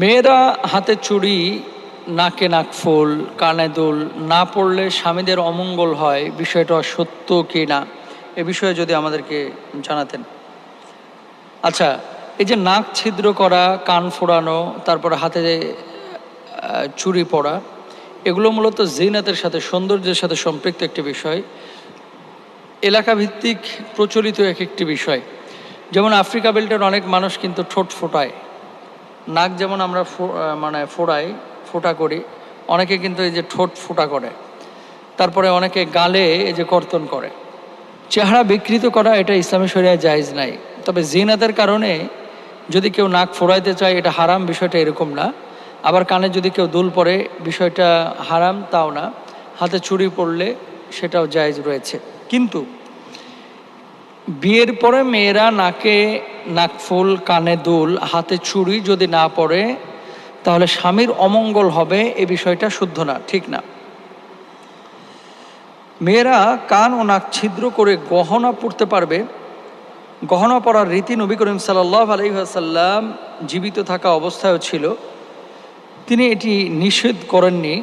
মেয়েরা হাতে চুড়ি, নাকে নাক ফুল, কানে দুল, না পড়লে স্বামীদের অমঙ্গল হয়, বিষয়টা সত্য কি না, এ বিষয়ে যদি আমাদেরকে জানাতেন। আচ্ছা এই যে নাক ছিদ্র করা, কান ফোড়ানো তারপর হাতে চুরি পরা, এগুলো মূলত জিনাতের সাথে, সৌন্দর্যের সাথে সম্পৃক্ত একটি বিষয়। এলাকা ভিত্তিক প্রচলিত এক একটি বিষয়। যেমন আফ্রিকা বেল্টের অনেক মানুষ কিন্তু ঠোঁট ফোটায়। নাক যেমন আমরা মানে ফোড়াই, ফোটা করি, অনেকে কিন্তু এই যে ঠোঁট ফোটা করে। তারপরে অনেকে গালে এই যে কর্তন করে। চেহারা বিকৃত করা এটা ইসলামী শরিয়ায় জায়েজ নাই। তবে জিনাতের কারণে যদি কেউ নাক ফোড়াইতে চায়, এটা হারাম বিষয়টা এরকম না। আবার কানে যদি কেউ দুল পরে, বিষয়টা হারাম, তাও না। হাতে চুড়ি পড়লে সেটাও জায়েজ রয়েছে। কিন্তু বিয়ের পরে মেয়েরা নাকে নাকফুল কানে দুল, হাতে চুড়ি যদি না পরে তাহলে স্বামীর অমঙ্গল হবে, এ বিষয়টা শুদ্ধ না, ঠিক না। মেয়েরা কান ও নাক ছিদ্র করে গহনা পরতে পারবে। গহনা পরার রীতি নবী করিম সাল্লাহ আলহিহাসাল্লাম জীবিত থাকা অবস্থায়ও ছিল। তিনি এটি নিষেধ করেননি।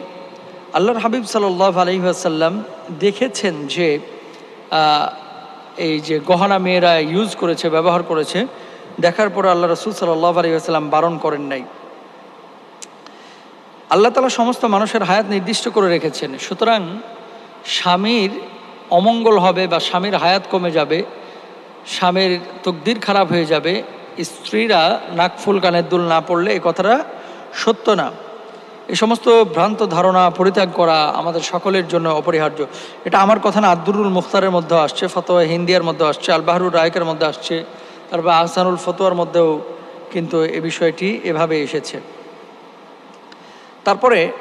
আল্লাহর হাবিব সাল্লাহ আলহিহাসাল্লাম দেখেছেন যে এই যে গহনা মেয়েরা ইউজ করেছে, ব্যবহার করেছে, দেখার পরে আল্লাহ রসুল সাল্লাহ আলহিহাসাল্লাম বারণ করেন নাই। আল্লাহ তালা সমস্ত মানুষের হায়াত নির্দিষ্ট করে রেখেছেন। সুতরাং স্বামীর অমঙ্গল হবে বা স্বামীর হায়াত কমে যাবে, স্বামীর তকদির খারাপ হয়ে যাবে, স্ত্রীরা নাকফুল কানের দুল না পড়লে এই কথাটা সত্য না। এই সমস্ত ভ্রান্ত ধারণা পরিত্যাগ করা আমাদের সকলের জন্য অপরিহার্য। এটা আমার কথা না আব্দুরুল মুখতারের মধ্যে আসছে ফতোয়া হিন্দিয়ার মধ্যে আসছে আল বাহরুর রায়কের মধ্যে আসছে তারপর আহসানুল ফতোয়ার মধ্যেও কিন্তু এ বিষয়টি এভাবে এসেছে। তারপরে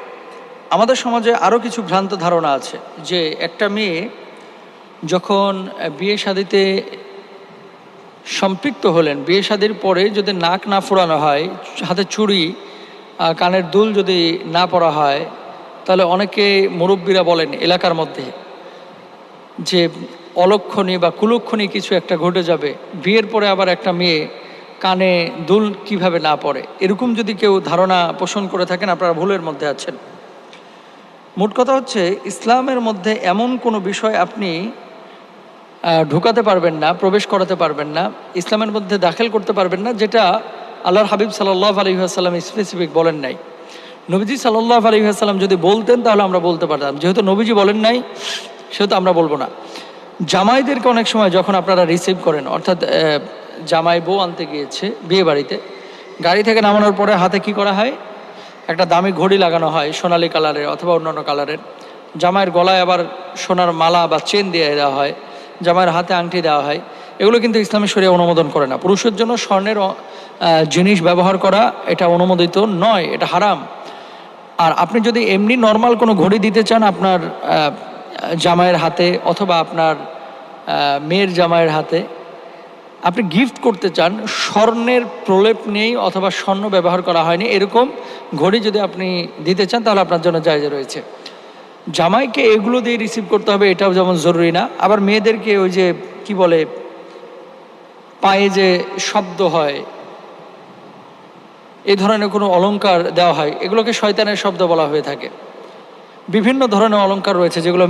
আমাদের সমাজে আরও কিছু ভ্রান্ত ধারণা আছে যে একটা মেয়ে যখন বিয়ে শাদিতে সম্পৃক্ত হলেন বিয়ে শাদির পরে যদি নাক না ফোড়ানো হয় হাতে আহ, কানের দুল যদি না পরা হয়, তাহলে অনেকে মুরব্বীরা বলেন এলাকার মধ্যে যে অলক্ষণী বা কুলক্ষণী কিছু একটা ঘটে যাবে। বিয়ের পরে আবার একটা মেয়ে কানে দুল কীভাবে না পড়ে এরকম যদি কেউ ধারণা পোষণ করে থাকেন, আপনারা ভুলের মধ্যে আছেন। মোট কথা হচ্ছে, ইসলামের মধ্যে এমন কোনো বিষয় আপনি ঢুকাতে পারবেন না, প্রবেশ করাতে পারবেন না, ইসলামের মধ্যে দাখিল করতে পারবেন না, যেটা আল্লাহর হাবিব সাল্লাহ আলহিহাসাল্লাম স্পেসিফিক বলেন নাই। নবীজি সাল্লাহ আলহিহাসাল্লাম যদি বলতেন, তাহলে আমরা বলতে পারতাম। যেহেতু নবীজি বলেন নাই, সেহেতু আমরা বলব না। জামাইদেরকে অনেক সময় যখন আপনারা রিসিভ করেন, অর্থাৎ জামাই বউ আনতে গিয়েছে বিয়ে বাড়িতে, গাড়ি থেকে নামানোর পরে হাতে কি করা হয়? একটা দামি ঘড়ি লাগানো হয়, সোনালি কালারের অথবা অন্যান্য কালারের। জামাইয়ের গলায় আবার সোনার মালা বা চেন দিয়ে দেওয়া হয়, জামাইয়ের হাতে আংটি দেওয়া হয়। এগুলো কিন্তু ইসলামী শরিয়া অনুমোদন করে না। পুরুষের জন্য স্বর্ণের জিনিস ব্যবহার করা এটা অনুমোদিত নয়, এটা হারাম। আর আপনি যদি এমনি নর্মাল কোনো ঘড়ি দিতে চান আপনার জামাইয়ের হাতে অথবা আপনার মেয়ের জামাইয়ের হাতে, আপনি গিফট করতে চান, স্বর্ণের প্রলেপ নেই অথবা স্বর্ণ ব্যবহার করা হয়নি, এরকম ঘড়ি যদি আপনি দিতে চান তাহলে আপনার জন্য জায়গা রয়েছে। জামাইকে এগুলো দিয়ে রিসিভ করতে হবে, এটাও যেমন জরুরি না। আবার মেয়েদেরকে ওই যে, কি বলে পায়ে যে শব্দ হয় এই ধরনের কোনো অলঙ্কার দেওয়া হয়, এগুলোকে শয়তানের শব্দ বলা হয়ে থাকে। বিভিন্ন ধরনের অলঙ্কার রয়েছে যেগুলো